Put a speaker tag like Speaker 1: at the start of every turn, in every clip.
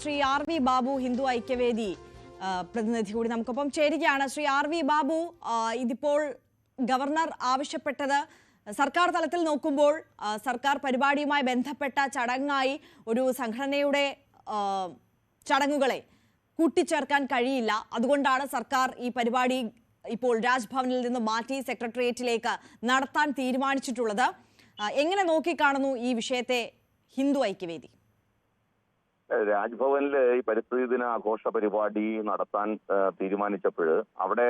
Speaker 1: Shri R V Babu Hindu Aikyavedi പ്രതിനിധി കൂടി നമുക്കൊപ്പം ചേരുകയാണ്. ശ്രീ ആർ വി ബാബു ഇതിപ്പോൾ ഗവർണർ ആവശ്യപ്പെട്ടത് സർക്കാർ തലത്തിൽ നോക്കുമ്പോൾ സർക്കാർ പരിപാടിയുമായി ബന്ധപ്പെട്ട ചടങ്ങായി ഒരു സംഘടനയുടെ ചടങ്ങുകളെ കൂട്ടിച്ചേർക്കാൻ കഴിയില്ല. അതുകൊണ്ടാണ് സർക്കാർ ഈ പരിപാടി ഇപ്പോൾ രാജ്ഭവനിൽ നിന്ന് മാറ്റി സെക്രട്ടേറിയറ്റിലേക്ക് നടത്താൻ തീരുമാനിച്ചിട്ടുള്ളത്. എങ്ങനെ നോക്കിക്കാണുന്നു ഈ വിഷയത്തെ ഹിന്ദു ഐക്യവേദി?
Speaker 2: രാജ്ഭവനിൽ ഈ പരിസ്ഥിതി ദിന ആഘോഷ പരിപാടി നടത്താൻ തീരുമാനിച്ചപ്പോൾ അവിടെ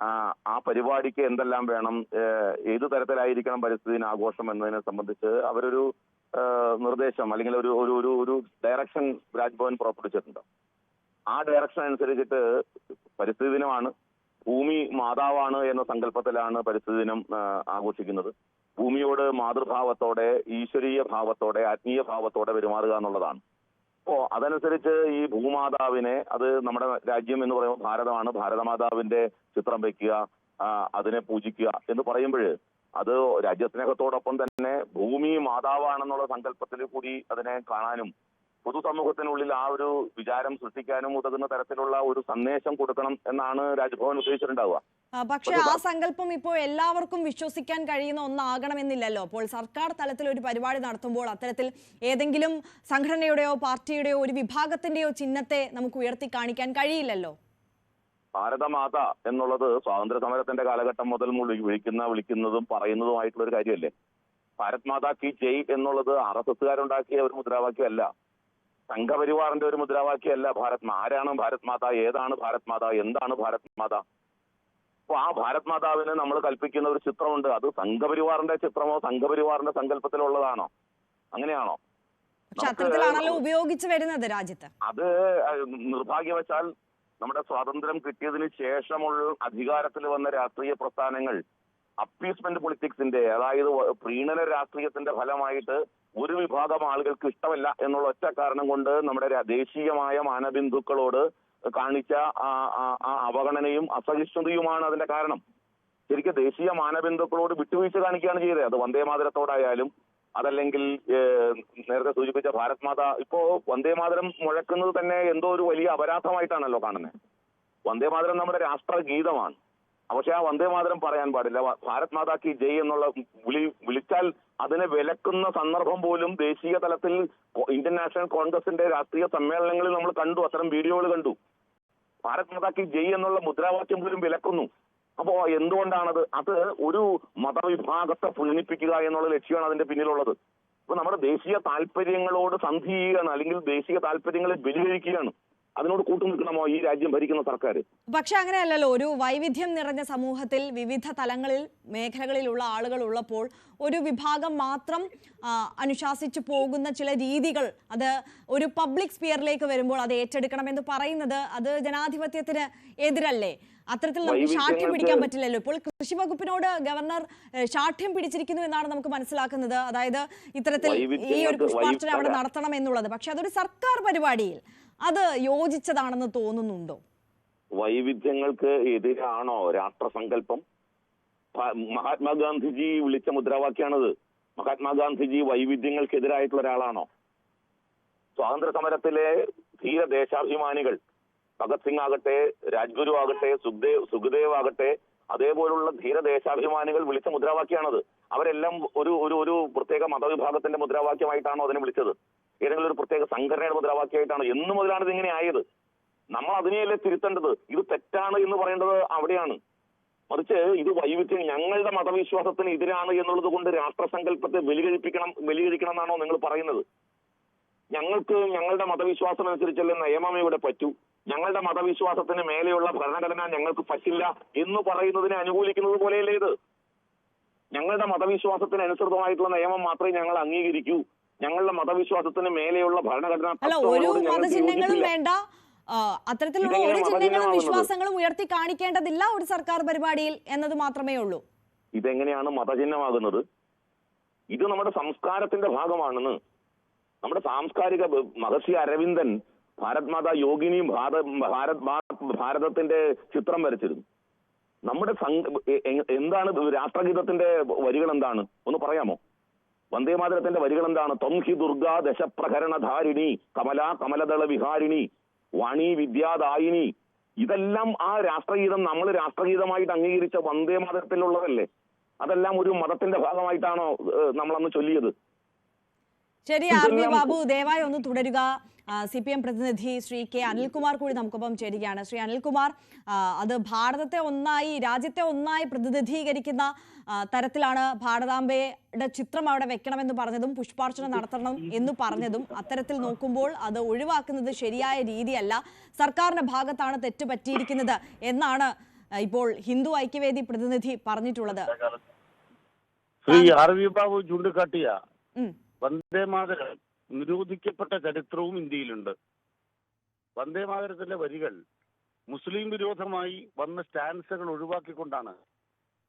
Speaker 2: ആ, പരിപാടിക്ക് എന്തെല്ലാം വേണം ഏത് തരത്തിലായിരിക്കണം പരിസ്ഥിതി ദിന ആഘോഷം എന്നതിനെ സംബന്ധിച്ച് അവരൊരു നിർദ്ദേശം അല്ലെങ്കിൽ ഒരു ഒരു ഒരു ഒരു ഡയറക്ഷൻ രാജ്ഭവൻ പുറപ്പെടുവിച്ചിട്ടുണ്ട്. ആ ഡയറക്ഷൻ അനുസരിച്ചിട്ട് പരിസ്ഥിതി ദിനമാണ് ഭൂമി മാതാവാണ് എന്ന സങ്കല്പത്തിലാണ് പരിസ്ഥിതി ദിനം ആഘോഷിക്കുന്നത്. ഭൂമിയോട് മാതൃഭാവത്തോടെ ഈശ്വരീയ ഭാവത്തോടെ ആത്മീയ ഭാവത്തോടെ പെരുമാറുക എന്നുള്ളതാണ്. അപ്പോ അതനുസരിച്ച് ഈ ഭൂമാതാവിനെ അത് നമ്മുടെ രാജ്യം എന്ന് പറയുമ്പോൾ ഭാരതമാണ്. ഭാരതമാതാവിന്റെ ചിത്രം വെക്കുക അതിനെ പൂജിക്കുക എന്ന് പറയുമ്പോൾ അത് രാജ്യസ്നേഹത്തോടൊപ്പം തന്നെ ഭൂമി മാതാവാണെന്നുള്ള സങ്കല്പത്തിൽ കൂടി അതിനെ കാണാനും പൊതുസമൂഹത്തിനുള്ളിൽ ആ ഒരു വിചാരം സൃഷ്ടിക്കാനും ഉതകുന്ന തരത്തിലുള്ള ഒരു സന്ദേശം കൊടുക്കണം എന്നാണ് രാജ്ഭവൻ ഉദ്ദേശിച്ചിട്ടുണ്ടാവുക.
Speaker 1: പക്ഷേ ആ സങ്കല്പം ഇപ്പോൾ എല്ലാവർക്കും വിശ്വസിക്കാൻ കഴിയുന്ന ഒന്നാകണമെന്നില്ലല്ലോ. അപ്പോൾ സർക്കാർ തലത്തിൽ ഒരു പരിപാടി നടത്തുമ്പോൾ അത്തരത്തിൽ ഏതെങ്കിലും സംഘടനയുടെയോ പാർട്ടിയുടെയോ ഒരു വിഭാഗത്തിന്റെയോ ചിഹ്നത്തെ നമുക്ക് ഉയർത്തി കാണിക്കാൻ കഴിയില്ലല്ലോ.
Speaker 2: ഭാരതമാത എന്നുള്ളത് സ്വാതന്ത്ര്യ സമരത്തിന്റെ കാലഘട്ടം മുതൽ വിളിക്കുന്ന വിളിക്കുന്നതും പറയുന്നതുമായിട്ടുള്ള ഒരു കാര്യമല്ലേ? ഭാരത് മാതാ കി ജയ് എന്നുള്ളത് ആർ എസ് എസ്സുകാരുണ്ടാക്കിയ ഒരു മുദ്രാവാക്യമല്ല. സംഘപരിവാറിന്റെ ഒരു മുദ്രാവാക്യമല്ല ഭാരത് ആരാണ് ഭാരത് മാത ഏതാണ് ഭാരത് മാത എന്താണ് ഭാരത് മാത? അപ്പൊ ആ ഭാരത് മാതാവിന് നമ്മൾ കൽപ്പിക്കുന്ന ഒരു ചിത്രമുണ്ട്. അത് സംഘപരിവാറിന്റെ ചിത്രമോ സംഘപരിവാറിന്റെ സങ്കല്പത്തിലുള്ളതാണോ? അങ്ങനെയാണോ?
Speaker 1: പക്ഷെ അത്തരത്തിലാണല്ലോ ഉപയോഗിച്ചു വരുന്നത് രാജ്യത്ത്.
Speaker 2: അത് നിർഭാഗ്യവശാൽ നമ്മുടെ സ്വാതന്ത്ര്യം കിട്ടിയതിന് ശേഷമുള്ള അധികാരത്തിൽ വന്ന രാഷ്ട്രീയ പ്രസ്ഥാനങ്ങൾ അപ്പീസ്മെന്റ് പൊളിറ്റിക്സിന്റെ അതായത് പ്രീണന രാഷ്ട്രീയത്തിന്റെ ഫലമായിട്ട് ഒരു വിഭാഗം ആളുകൾക്ക് ഇഷ്ടമല്ല എന്നുള്ള ഒറ്റ കാരണം കൊണ്ട് നമ്മുടെ ദേശീയമായ മാനബിന്ദുക്കളോട് കാണിച്ച ആ അവഗണനയും അസഹിഷ്ണുതയുമാണ് അതിന്റെ കാരണം. ശരിക്കും ദേശീയ മാനബിന്ദുക്കളോട് വിട്ടുവീഴ്ച കാണിക്കുകയാണ് ചെയ്തത്. അത് വന്ദേ മാതരത്തോടായാലും അതല്ലെങ്കിൽ നേരത്തെ സൂചിപ്പിച്ച ഭാരത് മാത ഇപ്പോ വന്ദേ മാതരം മുഴക്കുന്നത് തന്നെ എന്തോ ഒരു വലിയ അപരാധമായിട്ടാണല്ലോ കാണുന്നത് വന്ദേ മാതരം നമ്മുടെ രാഷ്ട്രഗീതമാണ്. പക്ഷെ ആ വന്ദേ മാതരം പറയാൻ പാടില്ല. ഭാരത് മാതാ കി ജയ് എന്നുള്ള വിളി വിളിച്ചാൽ അതിനെ വിലക്കുന്ന സന്ദർഭം പോലും ദേശീയ തലത്തിൽ ഇന്ത്യൻ നാഷണൽ കോൺഗ്രസിന്റെ രാഷ്ട്രീയ സമ്മേളനങ്ങളിൽ നമ്മൾ കണ്ടു. അത്തരം വീഡിയോകൾ കണ്ടു. ഭാരത് മാതാ കി ജയ് എന്നുള്ള മുദ്രാവാക്യം പോലും വിലക്കുന്നു. അപ്പോ എന്തുകൊണ്ടാണത്? അത് ഒരു മതവിഭാഗത്തെ പ്രീണിപ്പിക്കുക എന്നുള്ള ലക്ഷ്യമാണ് അതിന്റെ പിന്നിലുള്ളത്. അപ്പൊ നമ്മുടെ ദേശീയ താല്പര്യങ്ങളോട് സന്ധി ചെയ്യുകയാണ് അല്ലെങ്കിൽ ദേശീയ താല്പര്യങ്ങളെ ബലികഴിക്കുകയാണ്. അതിനോട് കൂട്ടുനിൽക്കണമോ ഈ രാജ്യം ഭരിക്കുന്ന സർക്കാർ?
Speaker 1: പക്ഷെ അങ്ങനെയല്ലല്ലോ ഒരു വൈവിധ്യം നിറഞ്ഞ സമൂഹത്തിൽ വിവിധ തലങ്ങളിൽ മേഖലകളിലുള്ള ആളുകൾ ഉള്ളപ്പോൾ ഒരു വിഭാഗം മാത്രം അനുശാസിച്ചു പോകുന്ന ചില രീതികൾ അത് ഒരു പബ്ലിക് സ്പിയറിലേക്ക് വരുമ്പോൾ അത് ഏറ്റെടുക്കണമെന്ന് പറയുന്നത് അത് ജനാധിപത്യത്തിന് എതിരല്ലേ? അത്തരത്തിൽ നമുക്ക് ശാഠ്യം പിടിക്കാൻ പറ്റില്ലല്ലോ. ഇപ്പോൾ കൃഷി വകുപ്പിനോട് ഗവർണർ ശാഠ്യം പിടിച്ചിരിക്കുന്നു എന്നാണ് നമുക്ക് മനസ്സിലാക്കുന്നത്. അതായത് ഇത്തരത്തിൽ ഈ ഒരു പുഷ്പാർച്ചന അവിടെ നടത്തണം എന്നുള്ളത്. പക്ഷെ അതൊരു സർക്കാർ പരിപാടിയിൽ അത് യോജിച്ചതാണെന്ന് തോന്നുന്നുണ്ടോ?
Speaker 2: വൈവിധ്യങ്ങൾക്ക് എതിരാണോ രാഷ്ട്രസങ്കല്പം? മഹാത്മാഗാന്ധിജി വിളിച്ച മുദ്രാവാക്യാണത്. മഹാത്മാഗാന്ധിജി വൈവിധ്യങ്ങൾക്കെതിരായിട്ടുള്ള ഒരാളാണോ? സ്വാതന്ത്ര്യ സമരത്തിലെ ധീര ദേശാഭിമാനികൾ ഭഗത് സിംഗ് ആകട്ടെ രാജ്ഗുരു ആകട്ടെ സുഖ്ദേവ് സുഖദേവ് ആകട്ടെ അതേപോലുള്ള ധീര ദേശാഭിമാനികൾ വിളിച്ച മുദ്രാവാക്യാണത്. അവരെല്ലാം ഒരു ഒരു ഒരു പ്രത്യേക മതവിഭാഗത്തിന്റെ മുദ്രാവാക്യമായിട്ടാണോ അതിനെ വിളിച്ചത്? ഏതെങ്കിലും ഒരു പ്രത്യേക സംഘടനയുടെ മുദ്രാവാക്യമായിട്ടാണ്? എന്ന് മുതലാണ് ഇതിങ്ങനെ ആയത്. നമ്മൾ അതിനെയല്ലേ തിരുത്തേണ്ടത്? ഇത് തെറ്റാണ് എന്ന് പറയേണ്ടത് അവിടെയാണ്. മറിച്ച് ഇത് വൈവിധ്യം ഞങ്ങളുടെ മതവിശ്വാസത്തിന് എതിരാണ് എന്നുള്ളത് കൊണ്ട് രാഷ്ട്രസങ്കല്പത്തെ ബലികഴിപ്പിക്കണം ബലികഴിക്കണം എന്നാണോ നിങ്ങൾ പറയുന്നത്. ഞങ്ങൾക്ക് ഞങ്ങളുടെ മതവിശ്വാസം അനുസരിച്ചല്ലേ നിയമം ഇവിടെ പറ്റൂ. ഞങ്ങളുടെ മതവിശ്വാസത്തിന് മേലെയുള്ള ഭരണഘടന ഞങ്ങൾക്ക് പറ്റില്ല എന്ന് പറയുന്നതിനെ അനുകൂലിക്കുന്നത് പോലെയല്ലേ ഇത്. ഞങ്ങളുടെ മതവിശ്വാസത്തിന് അനുസൃതമായിട്ടുള്ള നിയമം മാത്രമേ ഞങ്ങൾ അംഗീകരിക്കൂ. ഞങ്ങളുടെ മതവിശ്വാസത്തിന് മേലെയുള്ള ഭരണഘടന
Speaker 1: അല്ല ഒരു മതചിഹ്നങ്ങളും വേണ്ട. അത്തരത്തിലുള്ള ഒരു ചിഹ്നങ്ങളും വിശ്വാസങ്ങളും ഉയർത്തി കാണിക്കേണ്ടതില്ല ഒരു സർക്കാർ പരിപാടിയിൽ എന്നത് മാത്രമേ ഉള്ളൂ.
Speaker 2: ഇതെങ്ങനെയാണ് മതചിഹ്നമാകുന്നത്? ഇത് നമ്മുടെ സംസ്കാരത്തിന്റെ ഭാഗമാണെന്ന്. നമ്മുടെ സാംസ്കാരിക മഹർഷി അരവിന്ദൻ ഭാരത് മാതാ യോഗിനിയും ഭാരത് ഭാരത് ഭാരതത്തിന്റെ ചിത്രം വരച്ചിരുന്നു. നമ്മുടെ എന്താണ് രാഷ്ട്രഗീതത്തിന്റെ വരികൾ എന്താണ് ഒന്ന് പറയാമോ? വന്ദേമാതരത്തിന്റെ വരികൾ എന്താണ്? തൊംഹി ദുർഗാ ദശപ്രഹരണ ധാരിണി കമല കമലദള വിഹാരിണി വാണി വിദ്യാദായിനി. ഇതെല്ലാം ആ രാഷ്ട്രഗീതം നമ്മൾ രാഷ്ട്രഗീതമായിട്ട് അംഗീകരിച്ച വന്ദേ മാതരത്തിലുള്ളതല്ലേ? അതെല്ലാം ഒരു മതത്തിന്റെ ഭാഗമായിട്ടാണോ നമ്മളന്ന് ചൊല്ലിയത്?
Speaker 1: ശരി ആർ വി ബാബു ദയവായി ഒന്ന് തുടരുക. സി പി എം പ്രതിനിധി ശ്രീ കെ അനിൽകുമാർ കൂടി നമുക്കൊപ്പം ചേരുകയാണ്. ശ്രീ അനിൽകുമാർ അത് ഭാരതത്തെ ഒന്നായി രാജ്യത്തെ ഒന്നായി പ്രതിനിധീകരിക്കുന്ന തരത്തിലാണ് ഭാരതാംബയുടെ ചിത്രം അവിടെ വെക്കണമെന്ന് പറഞ്ഞതും പുഷ്പാർച്ചന നടത്തണം എന്ന് പറഞ്ഞതും അത്തരത്തിൽ നോക്കുമ്പോൾ അത് ഒഴിവാക്കുന്നത് ശരിയായ രീതിയല്ല. സർക്കാരിന്റെ ഭാഗത്താണ് തെറ്റ് പറ്റിയിരിക്കുന്നത് എന്നാണ് ഇപ്പോൾ ഹിന്ദു ഐക്യവേദി പ്രതിനിധി പറഞ്ഞിട്ടുള്ളത്.
Speaker 3: ശ്രീ ആർ വി ബാബു ചൂണ്ടിക്കാട്ടിയ
Speaker 1: ഉം.
Speaker 3: വന്ദേമാതരം നിരോധിക്കപ്പെട്ട ചരിത്രവും ഇന്ത്യയിലുണ്ട്. വന്ദേ മാതരത്തിന്റെ വരികൾ മുസ്ലിം വിരോധമായി വന്ന സ്റ്റാൻസുകൾ ഒഴിവാക്കിക്കൊണ്ടാണ്.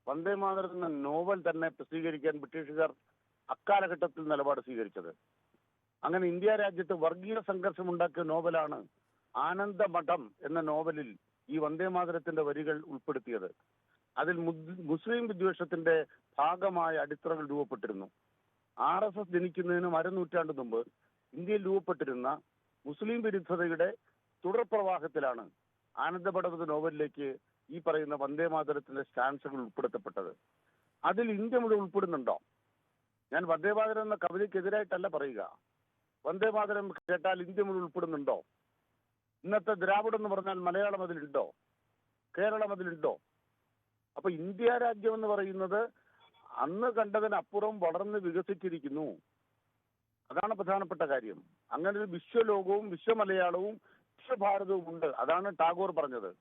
Speaker 3: വന്ദേമാതരം എന്ന നോവൽ തന്നെ പ്രസിദ്ധീകരിക്കാൻ ബ്രിട്ടീഷുകാർ അക്കാലഘട്ടത്തിൽ നിലപാട് സ്വീകരിച്ചത്. അങ്ങനെ ഇന്ത്യ രാജ്യത്ത് വർഗീയ സംഘർഷമുണ്ടാക്കിയ നോവലാണ് ആനന്ദമഠം എന്ന നോവലിൽ ഈ വന്ദേ മാതരത്തിന്റെ വരികൾ ഉൾപ്പെടുത്തിയത്. അതിൽ മുസ്ലിം വിദ്വേഷത്തിന്റെ ഭാഗമായ അടിത്തറകൾ രൂപപ്പെട്ടിരുന്നു. ആർ എസ് എസ് ജനിക്കുന്നതിന് അരനൂറ്റാണ്ട് മുമ്പ് ഇന്ത്യയിൽ രൂപപ്പെട്ടിരുന്ന മുസ്ലിം വിരുദ്ധതയുടെ തുടർപ്രവാഹത്തിലാണ് ആനന്ദപടവത് നോവലിലേക്ക് ഈ പറയുന്ന വന്ദേമാതരത്തിന്റെ സ്റ്റാൻസുകൾ ഉൾപ്പെടുത്തപ്പെട്ടത്. അതിൽ ഇന്ത്യ മുഴുവൻ ഉൾപ്പെടുന്നുണ്ടോ? ഞാൻ വന്ദേമാതരം എന്ന കവിതയ്ക്കെതിരായിട്ടല്ല പറയുക. വന്ദേമാതരം കേട്ടാൽ ഇന്ത്യ മുഴുവൻ ഉൾപ്പെടുന്നുണ്ടോ? ഇന്നത്തെ ദ്രാവിഡം എന്ന് പറഞ്ഞാൽ മലയാളം അതിലുണ്ടോ? കേരളം അതിലുണ്ടോ? അപ്പൊ ഇന്ത്യ രാജ്യം എന്ന് പറയുന്നത് അന്ന് കണ്ടതിനപ്പുറം വളർന്ന് വികസിച്ചിരിക്കുന്നു. അതാണ് പ്രധാനപ്പെട്ട കാര്യം. അങ്ങനെ ഒരു വിശ്വലോകവും വിശ്വമലയാളവും വിശ്വഭാരതവും ഉണ്ട്. അതാണ് ടാഗോർ പറഞ്ഞത്.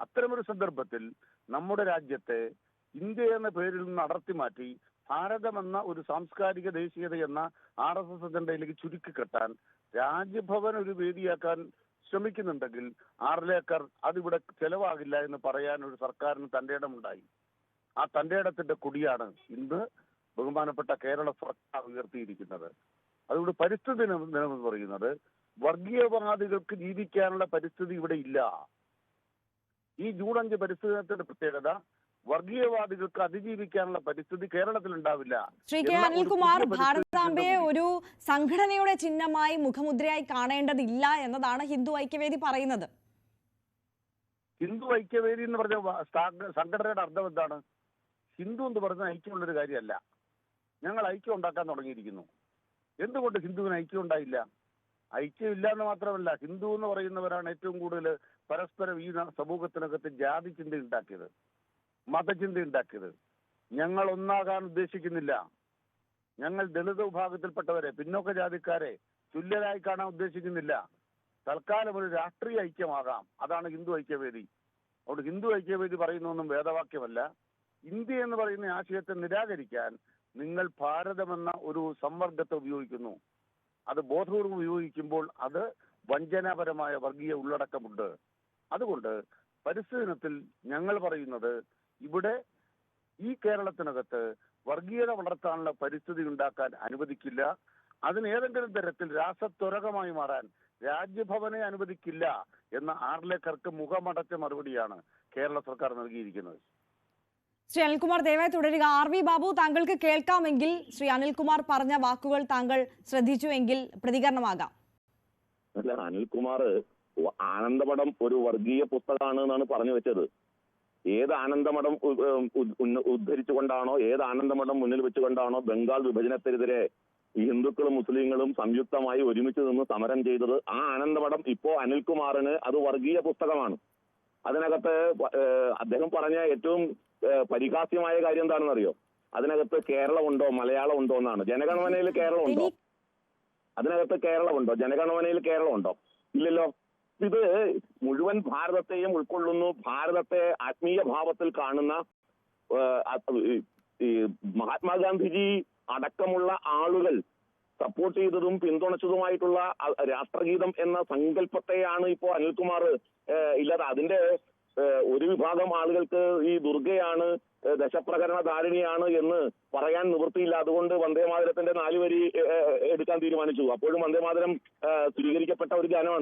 Speaker 3: അത്തരമൊരു സന്ദർഭത്തിൽ നമ്മുടെ രാജ്യത്തെ ഇന്ത്യ എന്ന പേരിൽ നിന്ന് അടർത്തി മാറ്റി ഭാരതമെന്ന ഒരു സാംസ്കാരിക ദേശീയത എന്ന ആർ എസ് എസ് അജണ്ടയിലേക്ക് ചുരുക്കിക്കെട്ടാൻ രാജ്ഭവൻ ഒരു വേദിയാക്കാൻ ശ്രമിക്കുന്നുണ്ടെങ്കിൽ ആറിലേക്കർ അതിവിടെ ചെലവാകില്ല എന്ന് പറയാൻ ഒരു സർക്കാരിന് തന്റെ ഇടമുണ്ടായി. ആ തന്റെ ഇടത്തിന്റെ കൊടിയാണ് ഇന്ന് ബഹുമാനപ്പെട്ട കേരള സർക്കാർ ഉയർത്തിയിരിക്കുന്നത്. അതുകൊണ്ട് പരിസ്ഥിതി ദിനം എന്ന് പറയുന്നത് വർഗീയവാദികൾക്ക് ജീവിക്കാനുള്ള പരിസ്ഥിതി ഇവിടെ ഇല്ല. ഈ ജൂൺ അഞ്ച് പരിസ്ഥിതി ദിനത്തിന്റെ പ്രത്യേകത വർഗീയവാദികൾക്ക് അതിജീവിക്കാനുള്ള പരിസ്ഥിതി കേരളത്തിൽ ഉണ്ടാവില്ല
Speaker 1: ശ്രീ കെ അനിൽകുമാർ ഭാരതാംബയെ ഒരു സംഘടനയുടെ ചിഹ്നമായി മുഖമുദ്രയായി കാണേണ്ടതില്ല എന്നതാണ് ഹിന്ദു ഐക്യവേദി പറയുന്നത്.
Speaker 3: ഹിന്ദു ഐക്യവേദി എന്ന് പറഞ്ഞ സംഘടനയുടെ അർത്ഥം എന്താണ്? ഹിന്ദു എന്ന് പറഞ്ഞ ഐക്യമുള്ളൊരു കാര്യമല്ല. ഞങ്ങൾ ഐക്യം ഉണ്ടാക്കാൻ തുടങ്ങിയിരിക്കുന്നു. എന്തുകൊണ്ട് ഹിന്ദുവിന് ഐക്യം ഉണ്ടായില്ല? ഐക്യം ഇല്ല എന്ന് മാത്രമല്ല ഹിന്ദു എന്ന് പറയുന്നവരാണ് ഏറ്റവും കൂടുതൽ പരസ്പരം ഈ സമൂഹത്തിനകത്ത് ജാതി ചിന്ത ഉണ്ടാക്കിയത് മതചിന്ത ഉണ്ടാക്കിയത്. ഞങ്ങൾ ഒന്നാകാൻ ഉദ്ദേശിക്കുന്നില്ല. ഞങ്ങൾ ദളിത് വിഭാഗത്തിൽപ്പെട്ടവരെ പിന്നോക്ക ജാതിക്കാരെ തുല്യരായി കാണാൻ ഉദ്ദേശിക്കുന്നില്ല. തൽക്കാലം ഒരു രാഷ്ട്രീയ ഐക്യമാകാം. അതാണ് ഹിന്ദു ഐക്യവേദി. അതുകൊണ്ട് ഹിന്ദു ഐക്യവേദി പറയുന്നൊന്നും വേദവാക്യമല്ല. ഇന്ത്യ എന്ന് പറയുന്ന ആശയത്തെ നിരാകരിക്കാൻ നിങ്ങൾ ഭാരതമെന്ന ഒരു സമ്മർദ്ദത്തെ ഉപയോഗിക്കുന്നു. അത് ബോധപൂർവം ഉപയോഗിക്കുമ്പോൾ അത് വഞ്ചനാപരമായ വർഗീയ ഉള്ളടക്കമുണ്ട്. അതുകൊണ്ട് പരിസ്ഥിതി ഞങ്ങൾ പറയുന്നത് ഇവിടെ ഈ കേരളത്തിനകത്ത് വർഗീയത വളർത്താനുള്ള പരിസ്ഥിതി ഉണ്ടാക്കാൻ അനുവദിക്കില്ല. അതിന് ഏതെങ്കിലും തരത്തിൽ രാസത്വരകമായി മാറാൻ രാജ്യഭവനെ അനുവദിക്കില്ല എന്ന ആർലേക്കർക്ക് മുഖമടച്ച മറുപടിയാണ് കേരള സർക്കാർ നൽകിയിരിക്കുന്നത്.
Speaker 1: ശ്രീ അനിൽകുമാർ ദയവായി തുടരുക. ആർ വി ബാബു താങ്കൾക്ക് കേൾക്കാമെങ്കിൽ ശ്രീ അനിൽകുമാർ പറഞ്ഞ വാക്കുകൾ താങ്കൾ ശ്രദ്ധിച്ചുവെങ്കിൽ പ്രതികരണമാകാം.
Speaker 2: അല്ല അനിൽകുമാർ ആനന്ദമഠം ഒരു വർഗീയ പുസ്തകമാണ് എന്നാണ് പറഞ്ഞു വെച്ചത്. ഏത് ആനന്ദമഠം ഉദ്ധരിച്ചുകൊണ്ടാണോ ഏത് ആനന്ദമഠം മുന്നിൽ വെച്ചുകൊണ്ടാണോ ബംഗാൾ വിഭജനത്തിനെതിരെ ഹിന്ദുക്കളും മുസ്ലിങ്ങളും സംയുക്തമായി ഒരുമിച്ച് നിന്ന് സമരം ചെയ്തത്? ആ ആനന്ദമഠം ഇപ്പോ അനിൽകുമാറിന് അത് വർഗീയ പുസ്തകമാണ്. അതിനകത്ത് അദ്ദേഹം പറഞ്ഞ ഏറ്റവും പരിഹാസ്യമായ കാര്യം എന്താണെന്ന് അറിയോ അതിനകത്ത് കേരളം ഉണ്ടോ മലയാളം ഉണ്ടോ എന്നാണ്. ജനഗണമനയിൽ കേരളം ഉണ്ടോ അതിനകത്ത് കേരളം ഉണ്ടോ ജനഗണമനയിൽ കേരളം ഉണ്ടോ ഇല്ലല്ലോ. ഇത് മുഴുവൻ ഭാരതത്തെയും ഉൾക്കൊള്ളുന്നു. ഭാരതത്തെ ആത്മീയ ഭാവത്തിൽ കാണുന്ന മഹാത്മാഗാന്ധിജി അടക്കമുള്ള ആളുകൾ സപ്പോർട്ട് ചെയ്തതും പിന്തുണച്ചതുമായിട്ടുള്ള രാഷ്ട്രഗീതം എന്ന സങ്കല്പത്തെയാണ് ഇപ്പോ അനിൽകുമാർ ഇല്ലാതെ അതിന്റെ ഒരു വിഭാഗം ആളുകൾക്ക് ഈ ദുർഗയാണ് ദശപ്രകരണ ധാരിണിയാണ് എന്ന് പറയാൻ നിവൃത്തിയില്ല അതുകൊണ്ട് വന്ദേമാതരത്തിന്റെ നാലുവരി എടുക്കാൻ തീരുമാനിച്ചു. അപ്പോഴും വന്ദേമാതരം സ്ഥിരീകരിക്കപ്പെട്ട ഒരു ഗാനമാണ്.